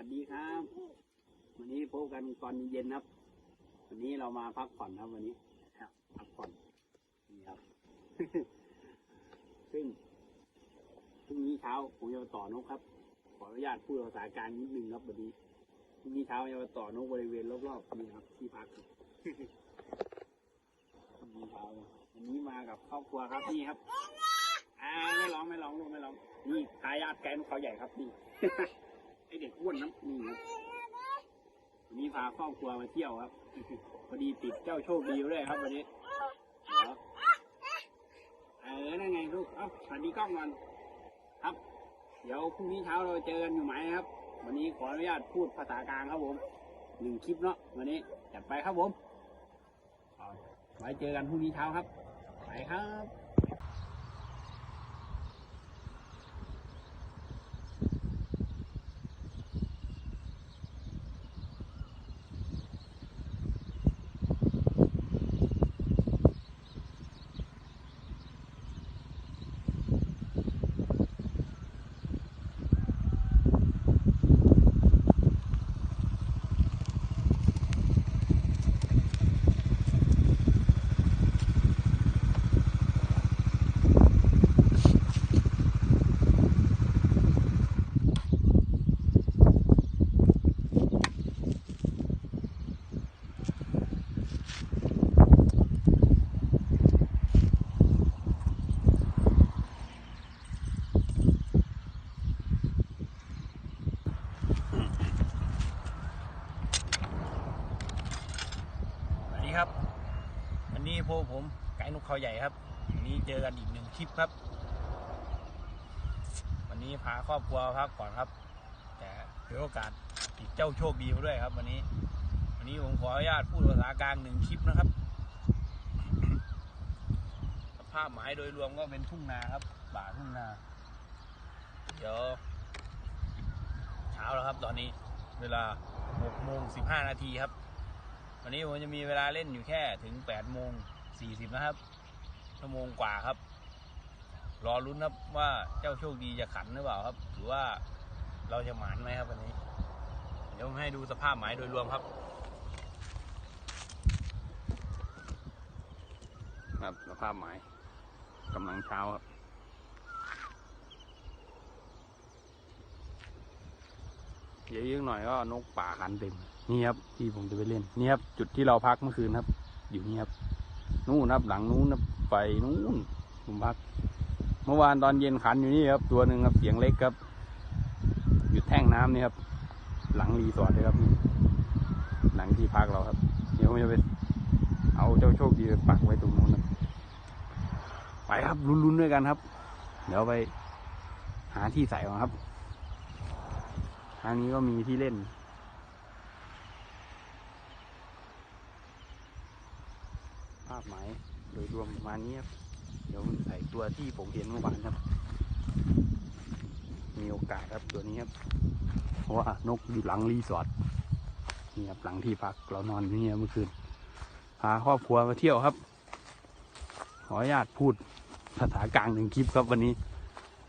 วัสดีครับ วันนี้พบกันตอนเย็นครับ วันนี้เรามาพักผ่อนครับวันนี้ครับพักผ่อนนี่ครับ ซึ่งพรุ่งนี้เช้าผมจะต่อนกครับ ขออนุญาตพูดภาษากลางนิดนึงครับวันนี้พรุ่งนี้เช้าจะมาต่อนกบริเวณรอบๆนี่ครับ ที่พักครับพรุ่งนี้เช้าวันนี้มากับครอบครัวครับนี่ครับอ่าไม่ร้องไม่ร้องลูกไม่ร้องนี่ทายาทแกนเขาใหญ่ครับนี่ ไอเด็กอ้วนนะนี่ครับวันนี้พาครอบครัวมาเที่ยวครับ พอดีติดเจ้าโชคดีมาด้วยครับวันนี้เออนั่นไงลูก เอ้าสวัสดีกล้องก่อนครับ เดี๋ยวพรุ่งนี้เช้าเราเจอกันอยู่ไหมครับ วันนี้ขออนุญาตพูดภาษากลางครับผมหนึ่งคลิปเนาะวันนี้จัดไปครับผมไว้เจอกันพรุ่งนี้เช้าครับ ไปครับ สวัสดีครับ วันนี้พวกผมไก่นกเขา ใหญ่ครับวันนี้เจอกันอีกหนึ่งคลิปครับ วันนี้พาครอบครัวพักก่อนครับ แต่ถือโอกาสติดเจ้าโชคดีมาด้วยครับ วันนี้ วันนี้ผมขออนุญาตพูดภาษากลางหนึ่งคลิปนะครับ สภาพหมายโดยรวมก็เป็นทุ่งนาครับป่าทุ่งนา เดี๋ยว เช้าแล้วครับ ตอนนี้ เวลา6โมง15นาทีครับ วันนี้ผมจะมีเวลาเล่นอยู่แค่ถึง8โมง40นะครับ ชั่วโมงกว่าครับ รอรุ้นครับว่าเจ้าโชคดีจะขันหรือเปล่าครับ หรือว่าเราจะหมานไหมครับวันนี้ เดี๋ยวให้ดูสภาพหมายโดยรวมครับ ครับสภาพหมายกำลังเช้าครับเดี๋ยวอีกหน่อยก็นกป่าคันเต็มนี่ครับที่ผมจะไปเล่นนี่ครับจุดที่เราพักเมื่อคืนครับ อยู่นี่ครับนู่นครับหลังนู้นครับ ไปนู้นผมพัก เมื่อวานตอนเย็นขันอยู่นี่ครับ ตัวหนึ่งครับเสียงเล็กครับ อยู่แท่งน้ำนี่ครับ หลังรีสอร์ทเลยครับนี่หลังที่พักเราครับ เดี๋ยวผมจะไปเอาเจ้าโชคดีไปปักไว้ตรงนู้นครับไปครับลุ้นๆด้วยกันครับ เดี๋ยวไปหาที่ใส่ก่อนครับ ทางนี้ก็มีที่เล่นภาพหม ดยรวมประมาณนี้ครับเดี๋ยวใส่ตัวที่ผมเห็นเมื่อวานครับ มีโอกาสครับตัวนี้ครับ เพราะว่านกอยู่หลังรีสอร์ทนี่ครับหลังที่พักเรานอนที่นี่เมื่อคืนพาครอบครัวมาเที่ยวครับ ขออนุญาตพูดภาษากลางหนึ่งคลิปครับวันนี้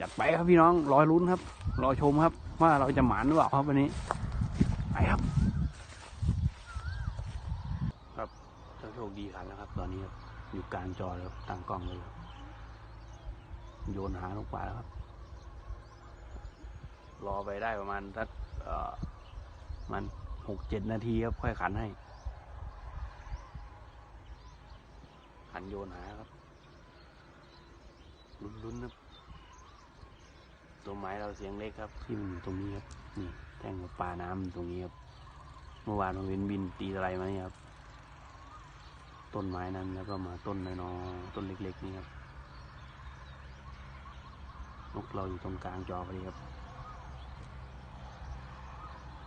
จัดไปครับพี่น้องรอลุ้นครับ รอชมครับ ว่าเราจะหมานหรือเปล่าครับวันนี้ไปครับ ครับจ้าโชคดีขันแล้วครับตอนนี้ครับ อยู่กลางจอแล้วครับตั้งกล้องเลยครับโยนหาลงปลาแล้วครับ รอไปได้ประมาณสักมันหกเจ็ดนาทีครับ ค่อยขันให้ ขันโยนหาครับ ลุ้นๆครับตัวไม้เราเสียงเล็กครับ ที่มันอยู่ตรงนี้ครับนี่แท่งปลาน้ำตรงนี้ครับ เมื่อวานมันเป็นบินตีอะไรมาเนี่ยครับ ต้นไม้นั้นแล้วก็มาต้นน้อยๆต้นเล็กๆนี่ครับนกเราอยู่ตรงกลางจอพอดีครับ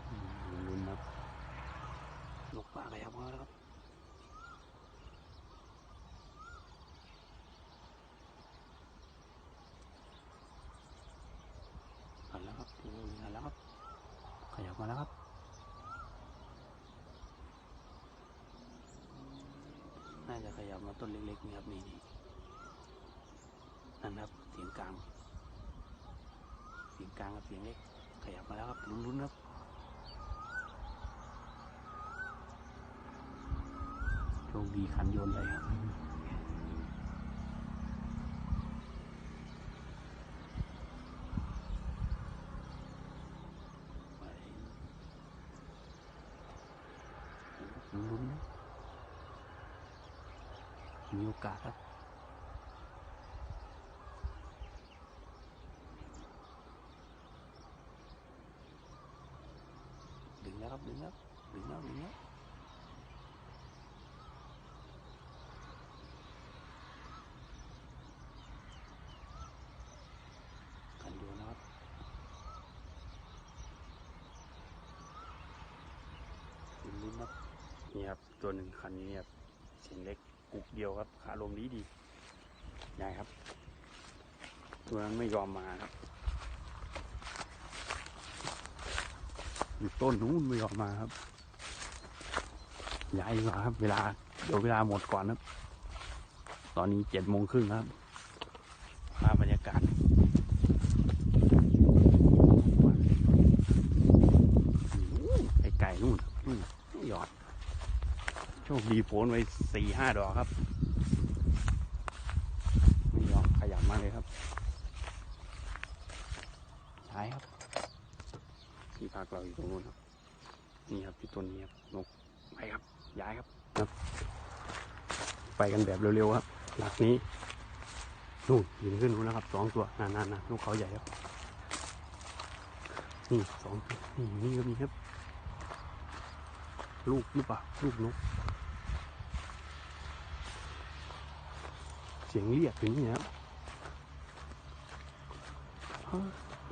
อืมลุ้นๆครับนกป่าขยับมาแล้วครับหันแล้วครับทีนี้หันแล้วครับขยับมาแล้วครับ ขยับมาต้นเล็กๆนี่ครับนี่นี่นั่นครับเสียงกลาง เสียงกลางกับเสียงเล็ก ขยับมาแล้วครับลุ้นๆครับโชคดีขันโยนเลยครับลุ้นๆ มีโอกาสครับดึงแล้วครับดึงแล้วดึงแล้วดึงแล้วกันดูนะครับลุ้นครับนี่ครับตัวหนึ่งคันนี้ครับเสียงเล็ก กุกเดียวครับ ขาลมนี้ดีใหญ่ครับ ตัวนั้นไม่ยอมมาครับอยู่ต้นนู้นไม่ยอมมาครับย้ายดีกว่าครับ เวลาเดี๋ยวเวลาหมดก่อนครับ ตอนนี้เจ็ดโมงครึ่งครับ มาบรรยากาศ ไอ้ไก่นู่นนู่นหยอด โช คดีโฟนไว้สี่ห้าดอกครับ ไม่ยอมขยับมาเลยครับใช่ครับ ที่พักเราอยู่ตรงนู้นครับ นี่ครับที่ต้นนี้ครับนกไปครับ ย้ายครับครับ ไปกันแบบเร็วๆครับ หลักนี้นู่นยิงขึ้นนู้นนะครับสองตัวนานๆนะนกเขาใหญ่ครับนี่สองตัวนี่นี่ก็มีครับ ลูกหรือเปล่าลูกนก สียงเรียกอย่างนี้นะครับ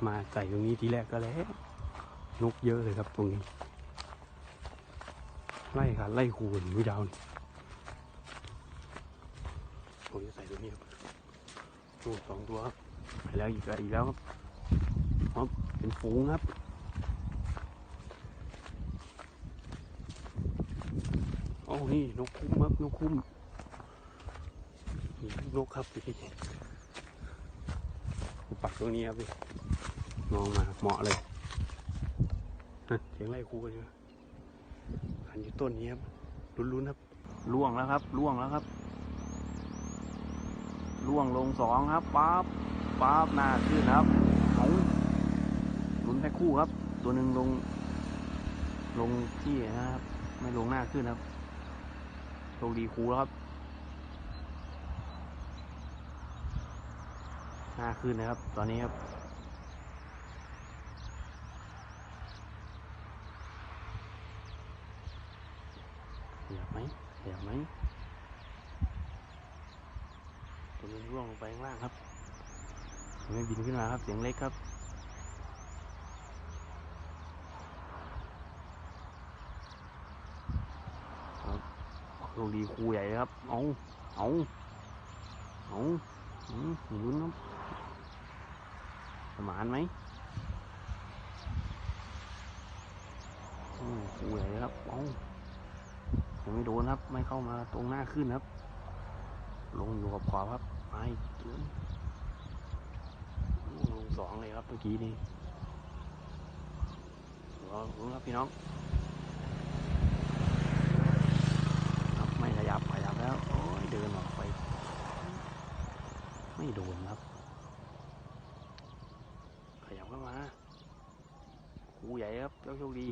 มาใส่ตรงนี้ทีแรกก็แล้ว นกเยอะเลยครับตรงนี้ ไล่ค่ะ ไล่คูนไม่ดาวนี่ผมจะใส่ตัวนี้ครับโอ้สองตัวครับไปแล้วอีกแล้วอีกแล้วครับครับเป็นฝูงครับโอ้นี่นกคุ้มครับนกคุ้ม นกครับพี่ผมปักตรงนี้ครับพี่มองมาเหมาะเลยฮะเสียงไล่ครูกันอยู่หันอยู่ต้นนี้ครับลุ้นๆครับล่วงแล้วครับล่วงแล้วครับล่วงลงสองครับป๊าบป๊าบหน้าขึ้นครับเอาลุ้นแค่คู่ครับ ตัวหนึ่งลง ลงที่นะครับ ไม่ลงหน้าขึ้นครับโชคดีครูแล้วครับ หน้าขึ้นนะครับ ตอนนี้ครับขยับไหมขยับไหมตัวนี้ร่วงลงไปข้างล่างครับยังไม่บินขึ้นมาครับเสียงเล็กครับโชคดีครูใหญ่ครับ เอาเอาเอาอืมลุ้นครับ สมานไหมอืมครูใหญ่เลยครับเอายังไม่โดนครับ ไม่เข้ามาตรงหน้าขึ้นครับ ลงอยู่กับขวาครับไม่ถึงลงสองเลยครับเมื่อกี้นี่รอลุ้นครับพี่น้องครับไม่ขยับขยับแล้ว โอ้ยเดินออกไป ไม่โดนครับ ขยับเข้ามา ครับเจ้าโชคดี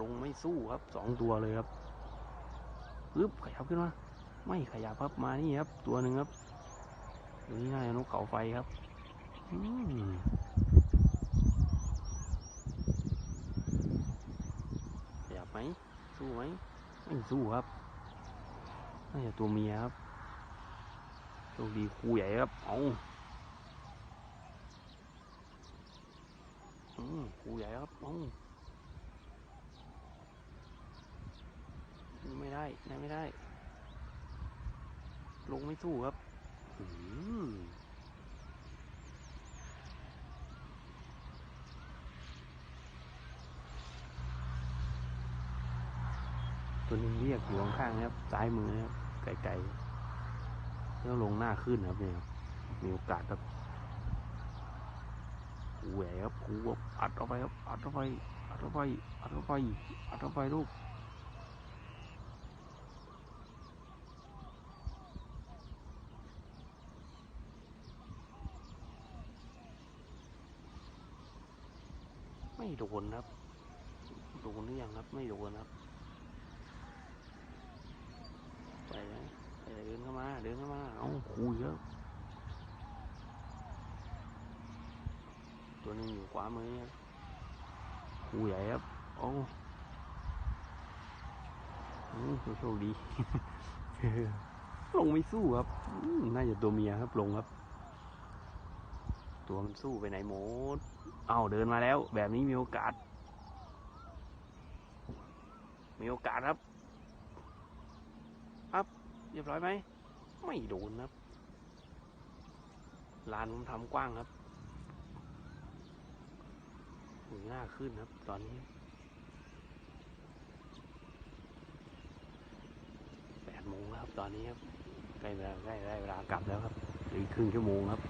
ลงไม่สู้ครับสองตัวเลยครับปึ๊บขยับขึ้นมาไม่ขยับครับมานี่ครับ ตัวหนึ่งครับตัวนี้น่าจะนกเขาไฟครับขยับไหมสู้ไหมไม่สู้ครับน่าจะตัวเมียครับโชคดีครูใหญ่ครับเอา กูใหญ่ครับเอาไม่ได้ได้ไม่ได้ ลงไม่สู้ครับอืตัวนึงเรียกอยู่ข้างๆครับซ้ายมือครับไกลๆแล้วลงหน้าขึ้นครับเนี่ยมีโอกาสครับ แหวครับหูแบบอัดเอาไปครับอัดเอาไปอัดเข้าไปอัดเข้าไปอัดเข้าไปลูกไม่โดนครับโดนหรือยังครับ ไม่โดนครับไปนะไปเดินเข้ามา เดินเข้ามา เอาคูเยอะ ตัวนึงอยู่ขวามือครับคูใหญ่ครับ โอ้อืมโชคดี ลงไม่สู้ครับ น่าจะตัวเมียครับลงครับ ตัวมันสู้ไปไหนหมด เอาเดินมาแล้ว แบบนี้มีโอกาส มีโอกาสครับครับเรียบร้อยไหม ไม่โดนครับลานผมทำกว้างครับ หูหน้าขึ้นครับ ตอนนี้แปดโมงแล้วครับตอนนี้ครับใกล้เวลาใกล้ได้เวลากลับแล้วครับอีกครึ่งชั่วโมงครับ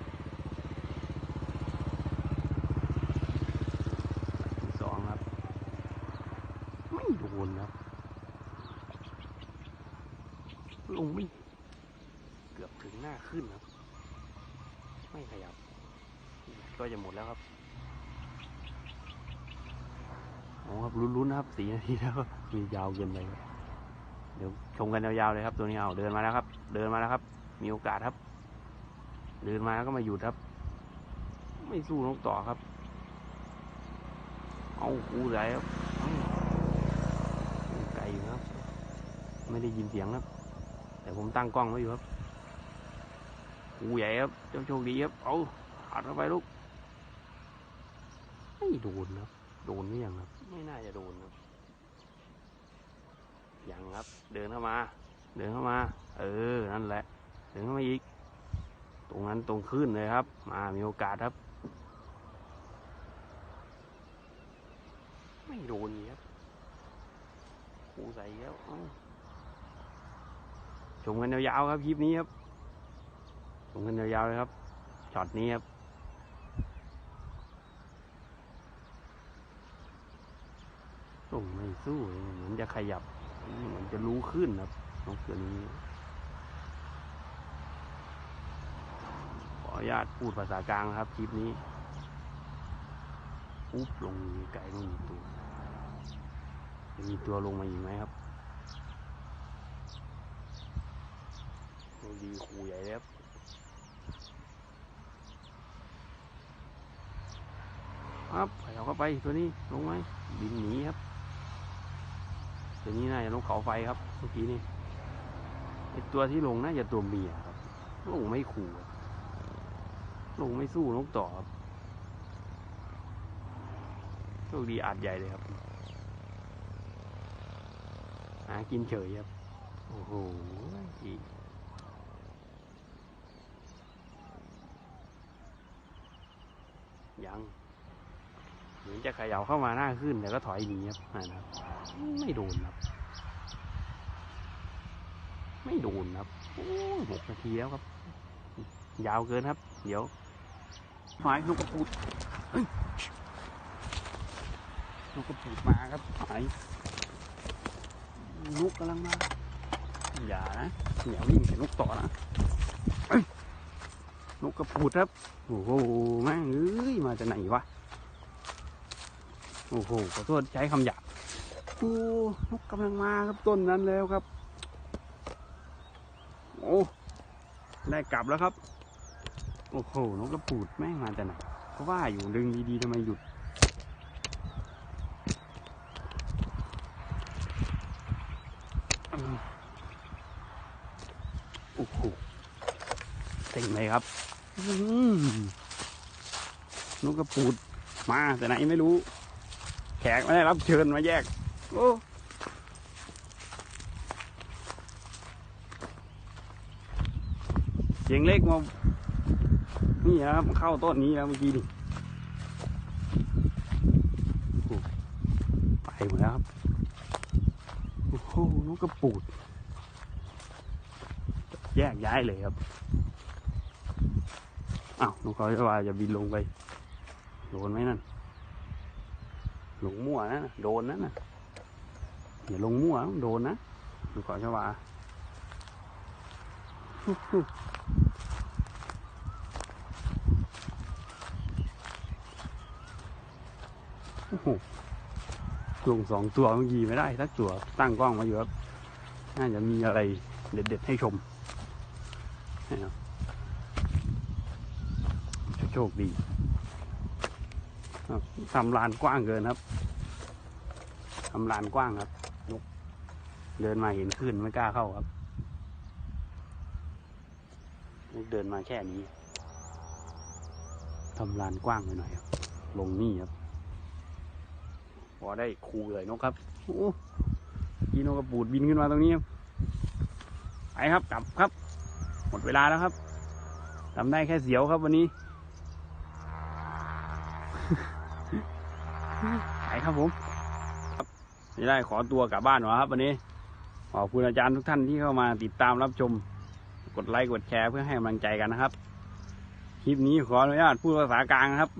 สองครับ ไม่โดนครับลงไม่เกือบถึงหน้าขึ้นครับ ไม่ขยับ ก็จะหมดแล้วครับโอ้ครับ ลุ้นๆนะครับสี่นาทีแล้วมียาวเกินไปเดี๋ยวชมกันยาวๆเลยครับ ตัวนี้เอาเดินมาแล้วครับ เดินมาแล้วครับ มีโอกาสครับ เดินมาแล้วก็มาหยุดครับ ไม่สู้นกต่อครับ เอาคูใหญ่ครับไกลอยู่ครับ ไม่ได้ยินเสียงครับ แต่ผมตั้งกล้องไว้อยู่ครับคูใหญ่ครับเจ้าโชคดีครับเอาอัดเข้าไปลูกไม่โดนครับ โดนหรือยังครับ ไม่น่าจะโดนครับยังครับ เดินเข้ามา เดินเข้ามา เออ นั่นแหละ เดินเข้ามาอีก ตรงนั้นตรงขึ้นเลยครับ มามีโอกาสครับ ไม่โดนนี่ครับคูใส่แล้วชมกันยาวๆครับคลิปนี้ครับชมกันยาวๆเลยครับช็อตนี้ครับ สู้เหมือนจะขยับเหมือนจะรู้ขึ้นครับนกตัวนี้ขออนุญาตพูดภาษากลางครับคลิปนี้อุ๊บลงไกลนู่นอีตัวจะมีตัวลงมาอีกไหมครับดีคูใหญ่แล้วครับไปเอาเข้าไปตัวนี้ลงไหมบินหนีครับ ตัวนี้น่าจะนกเขาไฟครับเมื่อกี้นี่ไอตัวที่ลงน่าจะตัวเมียครับ ลงไม่ขู่ลงไม่สู้นกต่อครับโชคดีอาจใหญ่เลยครับ หากินเฉยครับ โอ้โหยังือจะเขย่าเข้ามาหน้าขึ้นแต่ก็ถอยหนีครับนั่นครับ ไม่โดนครับ ไม่โดนครับโอ้ยหกนาทีแล้วครับ ยาวเกินครับ เดี๋ยวหายนกกระปูดนกกระปูดมาครับหายนกกำลังมา อย่านะอย่าวิ่งใส่นกต่อนะนกกระปูดครับ โอ้โหแม่งเอ้ย มาจากไหนวะ โอ้โหขอโทษใช้คำหยาบโอ้นกกำลังมาครับต้นนั้นแล้วครับ โอ้ได้กลับแล้วครับ โอ้โหนกกระปูดแม่งมาจากไหนก็ว่าอยู่ดึงดีๆทำไมหยุดโอ้โหเต็งเลยครับอื้อหือนกกระปูดมาแต่ไหนไม่รู้แขกไม่ได้รับเชิญมาแยก โอ้เสียงเล็กมานี่นะครับเข้าต้นนี้แล้วเมื่อกี้นี่โอ้ไปหมดแล้วครับ โอ้โหนกกระปูด แยกย้ายเลยครับอ้าวนกเขาจะว่าจะบินลงไปโดนไหมนั่น ลงมั่วนะโดนนะนะอย่าลงมั่วโดนนะดูเกาะชวาโอ้โหลงสองตัวเมื่อกี้ไม่ได้สักตัวตั้งกล้องมาอยู่ครับน่าจะมีอะไรเด็ดๆให้ชมโชคดี ทำลานกว้างเกินครับทำลานกว้างครับนกเดินมาเห็นขึ้นไม่กล้าเข้าครับนกเดินมาแค่นี้ทำลานกว้างไปหน่อยครับลงนี่ครับพอได้คูเลยนกครับโอ้ยีนกกระปูดบินขึ้นมาตรงนี้ครับไปครับกลับครับ หมดเวลาแล้วครับทำได้แค่เสียวครับวันนี้ ไป ครับผมครับไม่ได้ขอตัวกลับบ้านหรอครับ วันนี้ ขอบคุณอาจารย์ทุกท่านที่เข้ามาติดตามรับชม กดไลค์กดแชร์เพื่อให้กำลังใจกันนะครับ คลิปนี้ขออนุญาตพูดภาษากลางครับ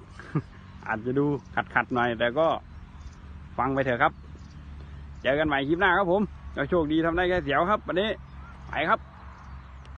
อาจจะดูขัดๆหน่อย แต่ก็ฟังไปเถอะครับ เจอกันใหม่คลิปหน้าครับผมก็โชคดีทำได้แค่เสียวครับ วันนี้ไปครับ